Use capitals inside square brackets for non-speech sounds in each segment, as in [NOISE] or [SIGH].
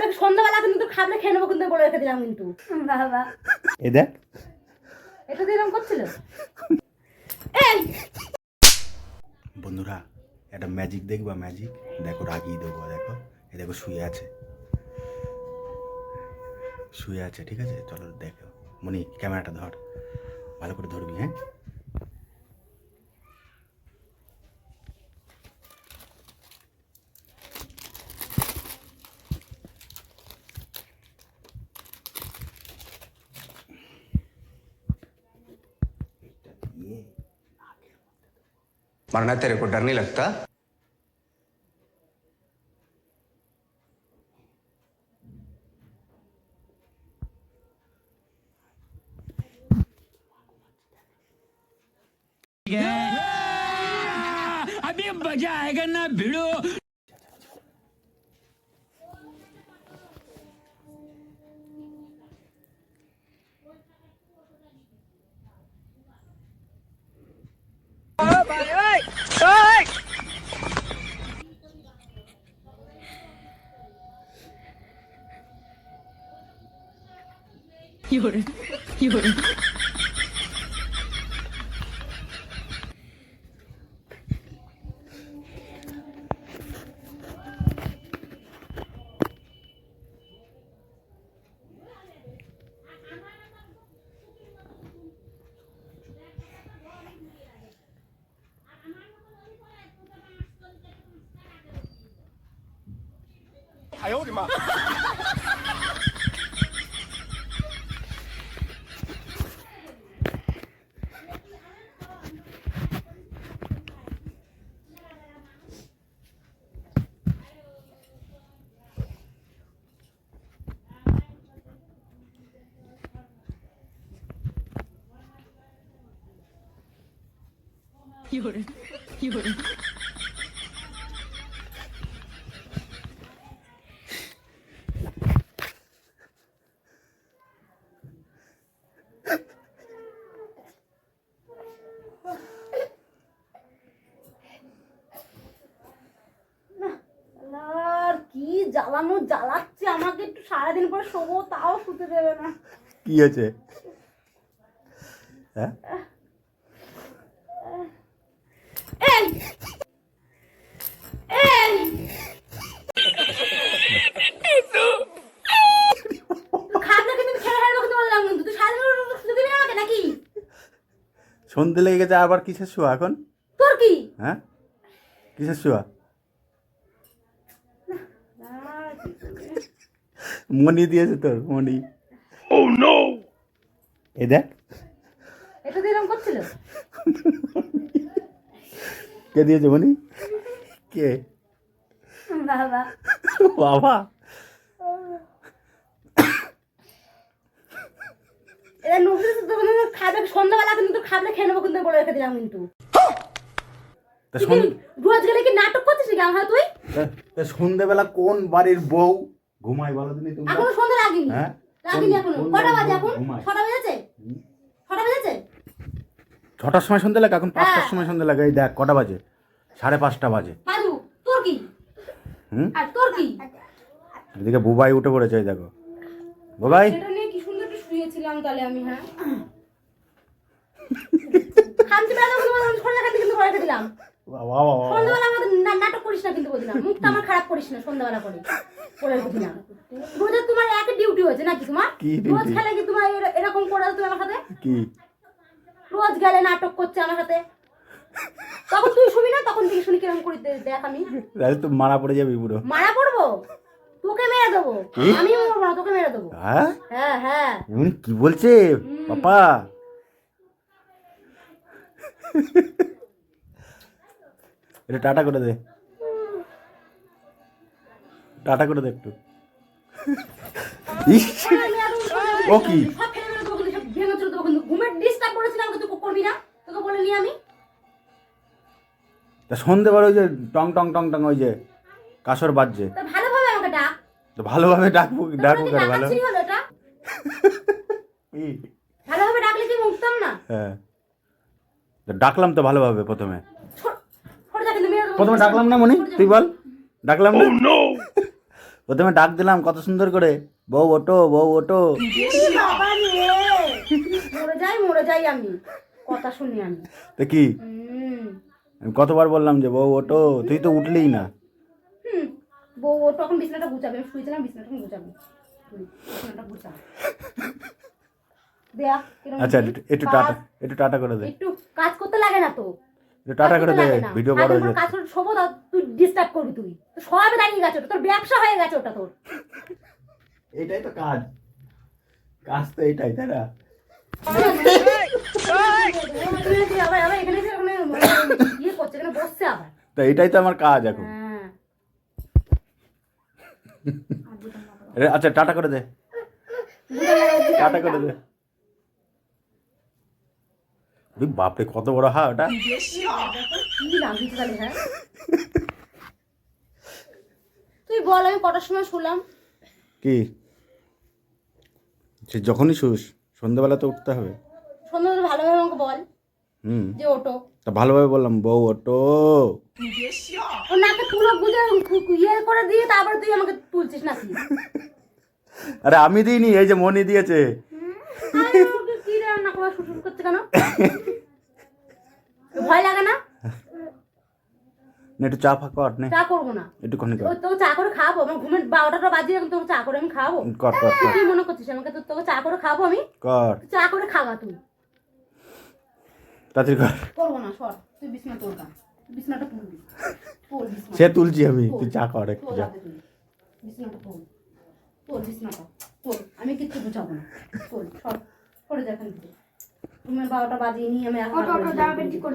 খাবে সন্ধ্যাবেলা কিন্তু খাবলে খেয়ে নেব কিন্তু বলে রেখে দিলাম কিন্তু। বাবা। এ দেখ। এটা এরকম করছিল? এই! বন্ধুরা একটা ম্যাজিক দেখবা ম্যাজিক দেখো রাগিয়ে দেবো দেখো। এ দেখো শুয়ে আছে। শুয়ে আছে ঠিক আছে? চলো দেখো। মনি ক্যামেরাটা ধর। ভালো করে ধরবি হ্যাঁ? मरना तेरे को डर नहीं लगता। अभी मज़ा आएगा ना भिड़ो। [LAUGHS] 有人，有人。哎呦，我的妈！আর কি জ্বালানো জ্বালাচ্ছে? আমাকে একটু সারাদিন পরে শোবো তাও শুতে দেবে না। কি আছে হ্যাঁ এই এই খাবলে কিন্তু খেয়ে হারবো কিন্তু বললাম কিন্তু তুই সারাদিন পরে শুতে দিবি না আমাকে নাকি সন্ধে লেগে গেছে আবার কিসের শোয়া এখন? তোর কি? হ্যাঁ? কিসের শোয়া? মনি দিয়েছে তোর মনি ও নো এ দেখ। এটা এরকম করছিল? কে দিয়েছে মনি? কে? বাবা। বাবা? এটা নুডলস তো মানে খাবে সন্ধ্যাবেলা কিন্তু খাবলে খেয়ে নেব কিন্তু বলে রেখে দিলাম কিন্তু। রোজ গেলে কি নাটক করছিস নাকি আমার তুই? সন্ধেবেলা কোন বাড়ির বউ ঘুমাই বলো দিনই তোমরা। এখনও সন্ধ্যা লাগেনি হ্যাঁ? লাগেনি এখনও? কটা বাজে এখন? ছটা বেজেছে? ছটা বেজেছে? ছটার সময় সন্ধ্যে লাগে? এখন পাঁচটার হ্যাঁ। সময় সন্ধ্যে লাগে? এই দেখ কটা বাজে? সাড়ে পাঁচটা বাজে। হুম? এদিকে বুবাই উঠে পড়েছে এই দেখো। বুবাই? একটু হ্যাঁ? কিন্তু নাটক করিস না বলছিলাম। মুখটা আমার খারাপ করিস না সন্ধ্যাবেলা করে। করে রেখে তোমার এক ডিউটি হয়েছে নাকি তোমার? কি রোজ খেলে কি তোমার এরকম করে তুমি আমার সাথে? কি? রোজ গেলে নাটক করছে আমার সাথে। তখন তুই শুবি না? তখন তুই শুনি কীরকম করি দেখ আমি। তাহলে তো মারা পড়ে যাবি পুরো। মারা পড়ব? তোকে মেরে দেবো। আমি মরবো না তোকে মেরে দেবো। হ্যাঁ? হ্যাঁ হ্যাঁ। এমনি কি বলছে? পাপা। এটা টাটা করে দে। টাটা করে দে একটু। ও কি? সব ফেলে মেরে দেবো কিন্তু, সব ভেঙে চলে দেবো কিন্তু ঘুমের ডিস্টার্ব করেছিলাম কিন্তু তুই করবি না? তোকে বলে নি আমি। তা সন্ধেবার ওই যে টং টং টং টং ওই যে কাসর বাজছে। তা ভালোভাবে আমাকে ডাক। তো ভালোভাবে ডাকবো ডাকবো কি কার ভালো [LAUGHS] ভালোভাবে ডাকলে কি উঠতাম না? হ্যাঁ। তো ডাকলাম তো ভালোভাবে প্রথমে। প্রথমে ডাকলাম না মনি? তুই বল। ডাকলাম না? [LAUGHS] প্রথমে ডাক দিলাম কত সুন্দর করে। বউ ওটো বউ ওটো মরে যাই মরে যাই আমি। কথা শুনি আমি। তো কি? আমি কতবার বললাম যে বউ ওটো তুই তো উঠলেই না। বউ ও তখন বিছনাটা গুছাবে। আমি শুয়েছিলাম বিছনাটা গুছাবে। বিছনাটা গুছাবে আচ্ছা একটু- টাটা একটু টাটা করে দে। একটু কাজ করতে লাগে না তো। একটু টাটা করে দে ভিডিও বড় হয়ে যাচ্ছে। কাজ করে শোবো দাও তুই ডিস্টার্ব করবি তুই। তো সবে দাঁড়িয়ে গেছে ওটা তোর ব্যবসা হয়ে গেছে ওটা তোর। এইটাই তো কাজ। কাজ তো এইটাই তাই না? তো এইটাই তো আমার কাজ এখন। আচ্ছা টাটা করে দে। টাটা করে দে। বাপরে কত বড় হা ওটা। তুই বল আমি কটার সময় শুলাম? কি? সে যখনই শুস। সন্ধ্যাবেলা তো উঠতে হবে। সন্ধ্যাবেলা ভালোভাবে আমাকে বল হুম। যে ওটো তা ভালোভাবে বললাম বউ ওটো ও নাকে তুলো গুজে ইয়ে করে দিয়ে তারপরে তুই আমাকে তুলছিস নাকি? [LAUGHS] আরে আমি দিইনি এই যে মনি দিয়েছে। কি করছে কেন? ভয় লাগে না? না একটু চা ফা কর নে। চা করব না। একটুখানি কর। তোকে চা করে খাব আমার ঘুমের বারোটাটা বাজিয়ে এখন তোকে চা করে আমি খাব কর কর তুই কর মনে করছিস আমাকে তো তোকে চা করে খাব আমি? কর। চা করে খাবা তুই। তাড়াতাড়ি কর। করব না সর। তুই বিছনা তোর গা। বিছনাটা তুলবি। তোর বিছনা। সে তুলছি আমি। তুই চা কর একটু যা। বিছনাটা তোল। বিছনাটা তোল আমি কিচ্ছু বুঝাবো না। তোল সর। সরে যা এখান থেকে। তুমি বারোটা বাজিয়ে নিয়ে আমি এখন করে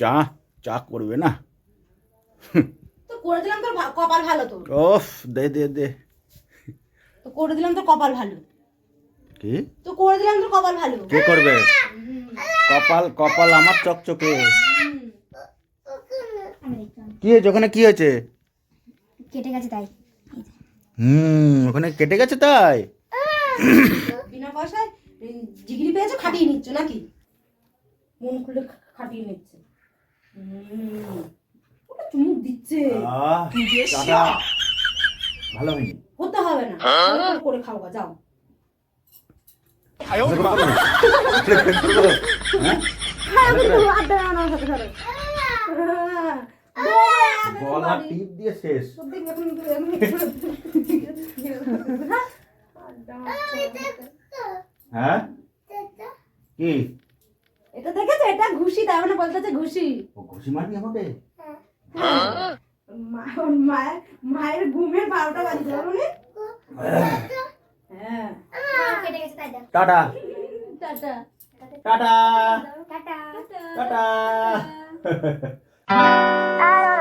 চা চা করবে না? তো করে দিলাম তোর কপাল ভালো ওফ দে দে দে। তো করে দিলাম তোর কপাল ভালো। কি? তো করে দিলাম তোর কপাল ভালো। কে করবে? কপাল কপাল আমার চকচকে। কি হয়েছে? ওখানে কি হয়েছে? কেটে গেছে তাই। হুম ওখানে কেটে গেছে তাই? বিনা পয়সায় পেয়েছ খাটিয়ে নিচ্ছ নাকি? মন খুলে খাটিয়ে নিচ্ছে। চুমুক দিচ্ছে। ভালো হয়নি। হতে হবে না। করে করে খাওয়া যাও। হ্যাঁ? হ্যাঁ। হ্যাঁ, এত গলা। টিপ দিয়ে শেষ। হ্যাঁ? হ্যাঁ? কি? এটা দেখেছ? এটা ঘুষি তার মানে বলতেছে ঘুষি। ও ঘুষি মারবি আমাকে? মা- ওর মায়ের মায়ের ঘুমের বারোটা বাজে যাবে হ্যাঁ। দেখ tata. Tata. Tata. Tata. Tata. [LAUGHS]